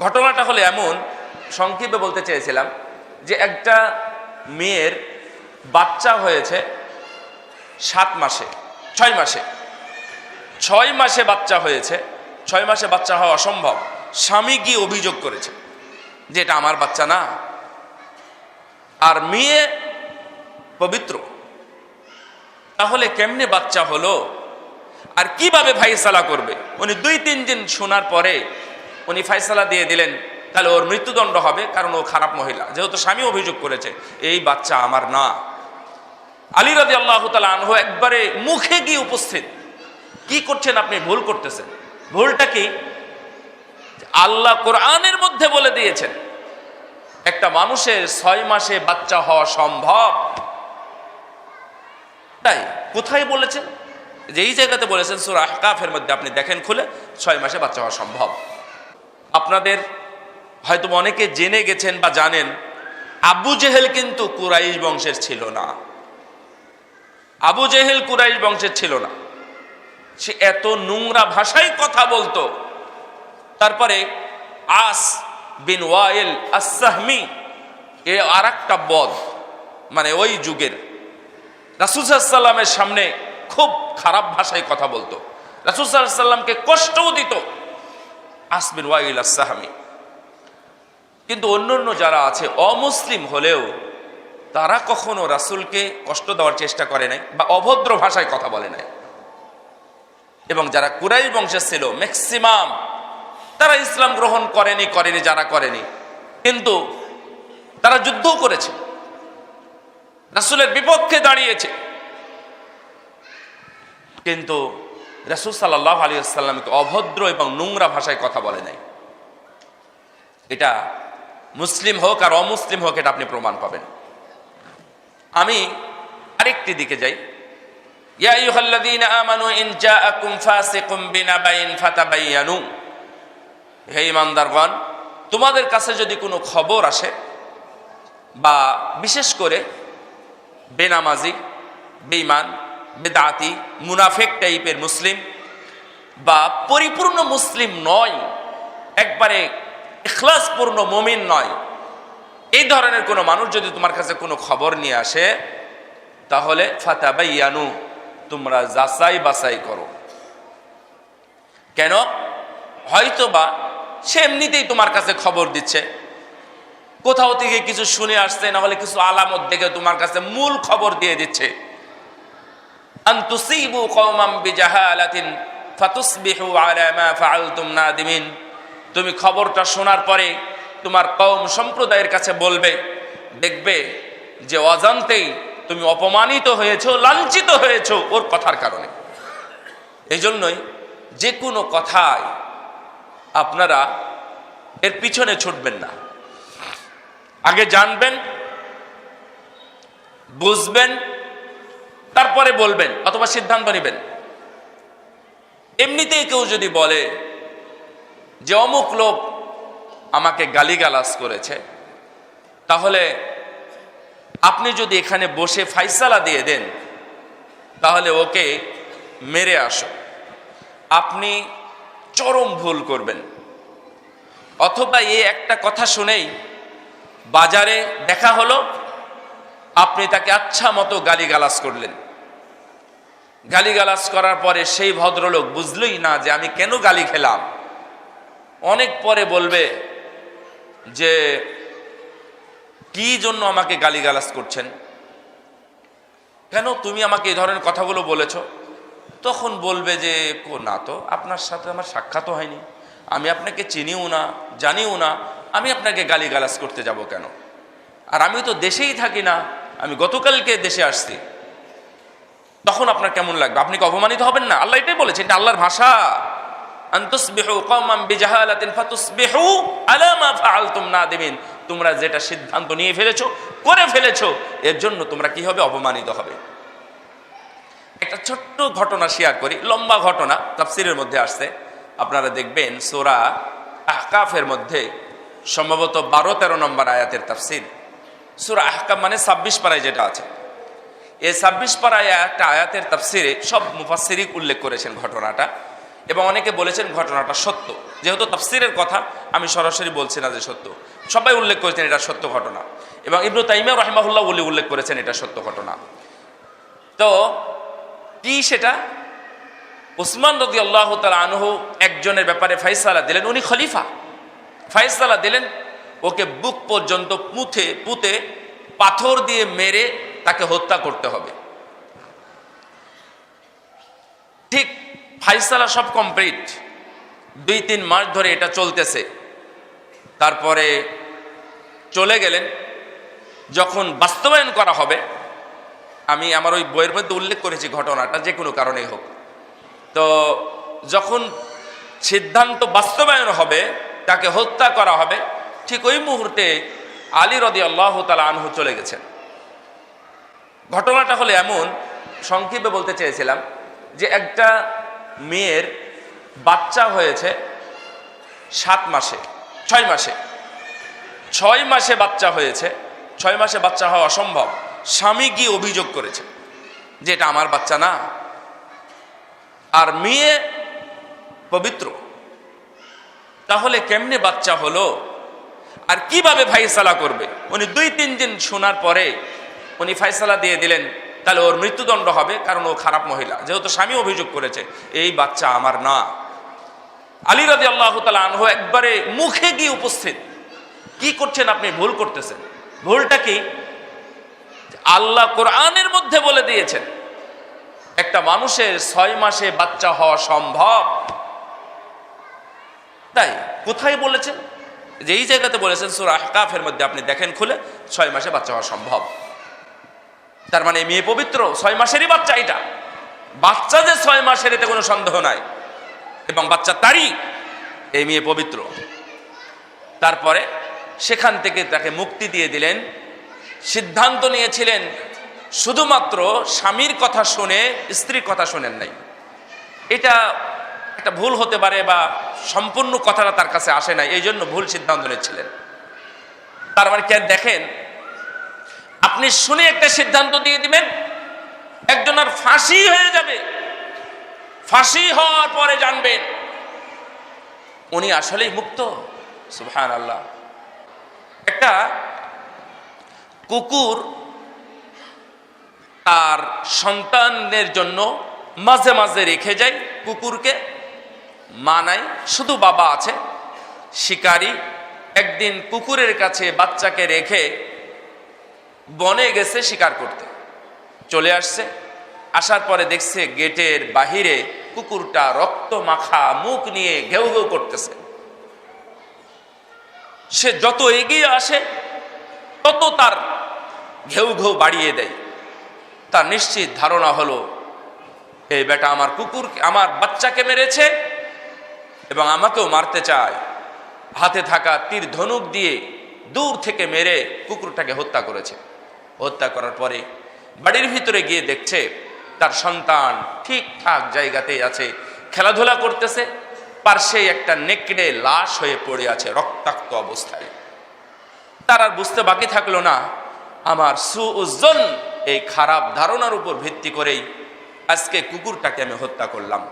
ঘটনাটা হলো এমন, সংক্ষেপে বলতে চেয়েছিলাম যে একটা মেয়ের বাচ্চা হয়েছে সাত মাসে, ছয় মাসে। ছয় মাসে বাচ্চা হয়েছে, ছয় মাসে বাচ্চা হওয়া অসম্ভব। স্বামী গিয়ে অভিযোগ করেছে যে এটা আমার বাচ্চা না। আর মেয়ে পবিত্র। তাহলে কেমনে বাচ্চা হলো? আর কীভাবে ফাইসালা করবে? উনি দুই তিন দিন শোনার পরে উনি ফাইসালা দিয়ে দিলেন, তাহলে ওর মৃত্যুদণ্ড হবে কারণ ও খারাপ মহিলা। যেহেতু স্বামী অভিযোগ করেছে, এই বাচ্চা আমার না। আলী রাজি আল্লাহ আনহু একবারে মুখে গিয়ে উপস্থিত। কি করছেন আপনি? ভুল করতেছেন। ভুলটা কি? আল্লাহ কোরআনের মধ্যে বলে দিয়েছেন, একটা মানুষের ছয় মাসে বাচ্চা হওয়া সম্ভব। তাই কোথায় বলেছেন? যে এই জায়গাতে বলেছেন সুরা আহকাফের মধ্যে, আপনি দেখেন খুলে, ছয় মাসে বাচ্চা হওয়া সম্ভব। আপনাদের হয়তো অনেকে জেনে গেছেন বা জানেন, আবু জেহেল কিন্তু কুরাইশ বংশের ছিল না। আবু জেহেল কুরাইশ বংশের ছিল না। সে এত নোংরা ভাষায় কথা বলতো। তারপরে আস বিন ওয়াইল আসাহমি এ আর একটা বদ মানে ওই যুগের। রাসুসাল্লামের সামনে খুব খারাপ ভাষায় কথা বলতো। রাসুসাল্লামকে কষ্টও দিত। আসবিন ওয়াইল আসাহামি কিন্তু অন্যান্য যারা আছে, অমুসলিম হলেও তারা কখনো রাসুলকে কষ্ট দেওয়ার চেষ্টা করে নাই বা অভদ্র ভাষায় কথা বলে নাই। এবং যারা কুরাই বংশের ছিল ম্যাক্সিমাম তারা ইসলাম গ্রহণ করেনি করেনি, যারা করেনি। কিন্তু তারা যুদ্ধও করেছে। রাসুলের বিপক্ষে দাঁড়িয়েছে। কিন্তু রাসুল সাল্লাহ আলী আসাল্লামকে অভদ্র এবং নোংরা ভাষায় কথা বলে নাই। এটা মুসলিম হোক আর অমুসলিম হোক, এটা আপনি প্রমাণ পাবেন। আমি আরেকটি দিকে যাই। ইয়া আমানু হে তোমাদের কাছে যদি কোনো খবর আসে বা বিশেষ করে বেনামাজি, বেঈমান বেদাতি, মুনাফেক টাইপের মুসলিম বা পরিপূর্ণ মুসলিম নয়, একবারে ইখলাসপূর্ণ মমিন নয়। এই ধরনের কোনো মানুষ যদি তোমার কাছে কোনো খবর নিয়ে আসে, তাহলে ফাতাবাইয়ানু, তোমরা যাচাই বাছাই করো। কেন? হয়তো বা সে এমনিতেই তোমার কাছে খবর দিচ্ছে। কোথাও থেকে কিছু শুনে আসছে না হলে কিছু আলামত দেখে তোমার কাছে মূল খবর দিয়ে দিচ্ছে। আন্তুসিবু কওমাম বিজাহালাতিন ফাতুসবিহু আলা মা ফাআলতুম নাদিমিন। তুমি খবরটা শোনার পরে তোমার কওম সম্প্রদায়ের কাছে বলবে, দেখবে যে অজান্তেই তুমি অপমানিত হয়েছো, লাঞ্ছিত হয়েছো ওর কথার কারণে। এই জন্যই যে কোনো কথায় আপনারা এর পিছনে ছুটবেন না। আগে জানবেন, বুঝবেন তারপরে বলবেন অথবা সিদ্ধান্ত নেবেন। এমনিতেই কেউ যদি বলে যে অমুক লোক আমাকে গালিগালাজ করেছে, তাহলে আপনি যদি এখানে বসে ফাইসালা দিয়ে দেন, তাহলে ওকে মেরে আসো। আপনি চরম ভুল করবেন। অথবা এ একটা কথা শুনেই বাজারে দেখা হলো, আপনি তাকে আচ্ছা মতো গালিগালাজ করলেন। গালিগালাজ করার পরে সেই ভদ্রলোক বুঝলই না যে আমি কেন গালি খেলাম। অনেক পরে বলবে যে, কি জন্য আমাকে গালিগালাজ করছেন? কেন তুমি আমাকে এই ধরনের কথাগুলো বলেছ? তখন বলবে যে না তো, আপনার সাথে আমার সাক্ষাৎ হয়নি। আমি আপনাকে চিনিও না, জানিও না, আমি আপনাকে গালিগালাজ করতে যাব কেন? আর আমি তো দেশেই থাকি না। আমি গতকালকে দেশে আসছি। তখন আপনার কেমন লাগবে? আপনি কি অপমানিত হবেন না? আল্লাহ এটাই বলেছে, এটা আল্লাহর ভাষা। তোমরা যেটা সিদ্ধান্ত নিয়ে ফেলেছো, করে ফেলেছো, এর জন্য তোমরা কি হবে? অপমানিত হবে। একটা ছোট্ট ঘটনা শেয়ার করি, লম্বা ঘটনা, তাফসিরের মধ্যে আসছে। আপনারা দেখবেন সোরা আহকাফের মধ্যে সম্ভবত বারো তেরো নম্বর আয়াতের তাফসির। সুরা আহকাফ মানে ছাব্বিশ পাড়ায় যেটা আছে। এই ছাব্বিশ পাড়ায় একটা আয়াতের তাফসিরে সব মুফাসিরিক উল্লেখ করেছেন ঘটনাটা এবং অনেকে বলেছেন ঘটনাটা সত্য। যেহেতু তাফসিরের কথা, আমি সরাসরি বলছি না যে সত্য। সবাই উল্লেখ করেছেন এটা সত্য ঘটনা এবং ইবনু তাইমিয়া রহমাহুল্লাহ বলে উল্লেখ করেছেন এটা সত্য ঘটনা। তো কি সেটা? উসমান রদি আল্লাহ তালা আনহু একজনের ব্যাপারে ফাইসালা দিলেন, উনি খলিফা। ফাইসালা দিলেন, ওকে বুক পর্যন্ত পুঁতে পুঁতে পাথর দিয়ে মেরে তাকে হত্যা করতে হবে। ঠিক ফাইসালা সব কমপ্লিট দুই, তিন মাস ধরে এটা চলতেছে। তারপরে চলে গেলেন। যখন বাস্তবায়ন করা হবে, আমি আমার ওই বইয়ের মধ্যে উল্লেখ করেছি ঘটনাটা, যে কোনো কারণেই হোক। তো যখন সিদ্ধান্ত বাস্তবায়ন হবে, তাকে হত্যা করা হবে, ঠিক ওই মুহূর্তে আলী রদি আল্লাহ তালা আনহু চলে গেছেন। ঘটনাটা হলে এমন, সংক্ষেপে বলতে চেয়েছিলাম যে একটা মেয়ের বাচ্চা হয়েছে সাত মাসে, ছয় মাসে। ছয় মাসে বাচ্চা হয়েছে, ছয় মাসে বাচ্চা হওয়া অসম্ভব। স্বামী গিয়ে অভিযোগ করেছে যে এটা আমার বাচ্চা না। আর মেয়ে পবিত্র। তাহলে কেমনে বাচ্চা হলো? আর কীভাবে ফাইসালা করবে? উনি দুই তিন দিন শোনার পরে উনি ফাইসালা দিয়ে দিলেন, তাহলে ওর মৃত্যুদণ্ড হবে, কারণ ও খারাপ মহিলা। যেহেতু স্বামী অভিযোগ করেছে, এই বাচ্চা আমার না। আলী রাজি আল্লাহ তালা আনহু একবারে মুখে গিয়ে উপস্থিত। কি করছেন আপনি? ভুল করতেছেন। ভুলটা কি? আল্লাহ কোরআনের মধ্যে বলে দিয়েছেন, একটা মানুষের ছয় মাসে বাচ্চা হওয়া সম্ভব। তাই, কোথায় বলেছেন? যে এই জায়গাতে বলেছেন, সুরা আহকাফের মধ্যে আপনি দেখেন খুলে, ছয় মাসে বাচ্চা হওয়া সম্ভব। তার মানে মেয়ে পবিত্র, ছয় মাসেরই বাচ্চা এটা। বাচ্চা যে ছয় মাসের, এতে কোনো সন্দেহ নাই। এবং বাচ্চা তারই এই মেয়ে পবিত্র। তারপরে সেখান থেকে তাকে মুক্তি দিয়ে দিলেন, সিদ্ধান্ত নিয়েছিলেন, শুধুমাত্র স্বামীর কথা শুনে, স্ত্রীর কথা শোনেন নাই। এটা একটা ভুল হতে পারে বা সম্পূর্ণ কথাটা তার কাছে আসে নাই এই জন্য ভুল সিদ্ধান্ত নিচ্ছিলেন তার মানে কেন দেখেন আপনি শুনে একটা সিদ্ধান্ত দিয়ে দিবেন, একজনের ফাঁসি হয়ে যাবে। ফাঁসি হওয়ার পরে জানবেন, উনি আসলেই মুক্ত। সুবহান আল্লাহ একটা কুকুর তার সন্তানের জন্য মাঝে মাঝে রেখে যায় কুকুরকে। মা নাই, শুধু বাবা আছে। শিকারী একদিন কুকুরের কাছে বাচ্চাকে রেখে বনে গেছে শিকার করতে। চলে আসছে, আসার পরে দেখছে গেটের বাহিরে কুকুরটা রক্ত মাখা মুখ নিয়ে ঘেউ ঘেউ করতেছে। সে যত এগিয়ে আসে, তত তার ঘেউ ঘেউ বাড়িয়ে দেয়। তার নিশ্চিত ধারণা হলো এই বেটা, আমার কুকুর আমার বাচ্চাকে মেরেছে এবং আমাকেও মারতে চায়। হাতে থাকা তীর ধনুক দিয়ে দূর থেকে মেরে কুকুরটাকে হত্যা করেছে। হত্যা করার পরে বাড়ির ভিতরে গিয়ে দেখছে তার সন্তান ঠিকঠাক জায়গাতেই আছে, খেলাধুলা করতেছে, পার্শ্বে একটা নেকড়ে লাশ হয়ে পড়ে আছে রক্তাক্ত অবস্থায়। তার আর বুঝতে বাকি থাকল না, আমার সুউজ্জন এই খারাপ ধারণার উপর ভিত্তি করেই আজকে কুকুরটাকে আমি হত্যা করলাম।